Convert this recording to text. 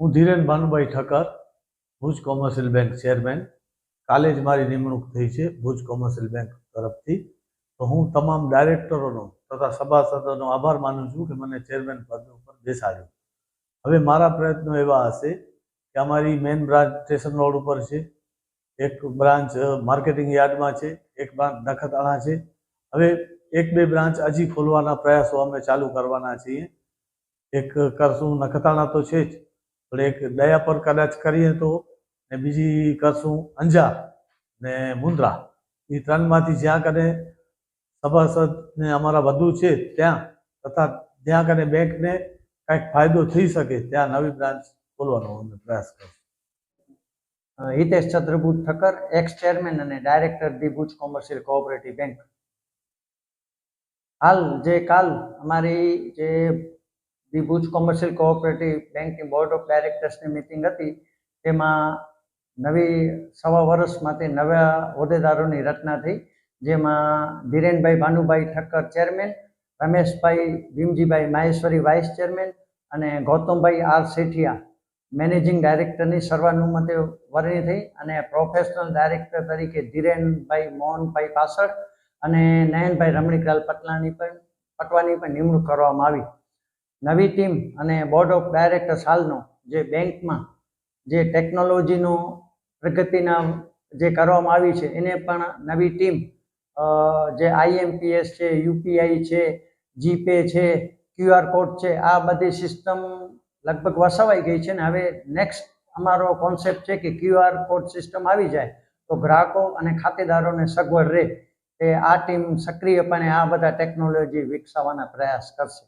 હું Dhiren Bhanubhai Thakkar, Bhuj commercial bank chairman. કાલે જ મારી નિમણૂક થઈ છે ભુજ કોમર્શિયલ બેંક તરફથી. તો હું તમામ ડાયરેક્ટરોનો તથા સભાસદોનો આભાર માનું છું કે મને ચેરમેન પદ ઉપર બેસાડ્યો. હવે મારા પ્રયત્નો એવા હશે કે અમારી મેઇન બ્રાન્ચ સ્ટેશન રોડ ઉપર છે, એક બ્રાન્ચ માર્કેટિંગ યાર્ડમાં છે, એક બ્રાન્ચ નખતાણા છે. હવે એક બે બ્રાન્ચ હજી ખોલવાના પ્રયાસો અમે ચાલુ કરવાના છીએ. એક કરશું નખતાણા તો છે જ. પણ એક દયા પર કદાચ કરીએ તો ને બીજી કરશું અંજાર ને મુન્દ્રા એ ત્રણમાંથી જ્યાં કને સભાસદ ને અમારા વધુ છે ત્યાં, તથા જ્યાં કને બેંકને કાંઈક ફાયદો થઈ શકે ત્યાં નવી બ્રાન્ચ ખોલવાનો અમે પ્રયાસ કરશું. હિતેશ ચંદ્રભુજ ઠક્કર એક્સ ચેરમેન અને director the Bhuj commercial cooperative bank હાલ જે કાલ અમારી જે ધી ભુજ કોમર્શિયલ કોઓપરેટિવ બેંકની બોર્ડ ઓફ ડાયરેક્ટર્સની મિટિંગ હતી. તેમાં નવી સવા વર્ષ માટે નવા હોદ્દેદારોની રચના થઈ, જેમાં Dhirenbhai Bhanubhai Thakkar chairman, Rameshbhai Bhimjibhai Maheshwari vice chairman અને ગૌતમભાઈ આર શેઠિયા મેનેજિંગ ડાયરેક્ટરની સર્વાનુમતે વરણી થઈ અને પ્રોફેશનલ ડાયરેક્ટર તરીકે ધીરેનભાઈ મોહનભાઈ પાસળ અને નયનભાઈ રમણીકલાલ પટલાની પણ પટવાની પણ નિમણૂક કરવામાં આવી. નવી ટીમ અને બોર્ડ ઓફ ડાયરેક્ટર્સ હાલનો જે બેંકમાં જે ટેકનોલોજીનો પ્રગતિના જે કરવામાં આવી છે, એને પણ નવી ટીમ જે આઈએમપીએસ છે યુપીઆઈ છે જીપે છે ક્યુઆર કોડ છે, આ બધી સિસ્ટમ લગભગ વસાવાઈ ગઈ છે ને હવે નેક્સ્ટ અમારો કોન્સેપ્ટ છે કે ક્યુઆર કોડ સિસ્ટમ આવી જાય તો ગ્રાહકો અને ખાતેદારોને સગવડ રહે એ આ ટીમ સક્રિયપણે આ બધા ટેકનોલોજી વિકસાવવાના પ્રયાસ કરશે.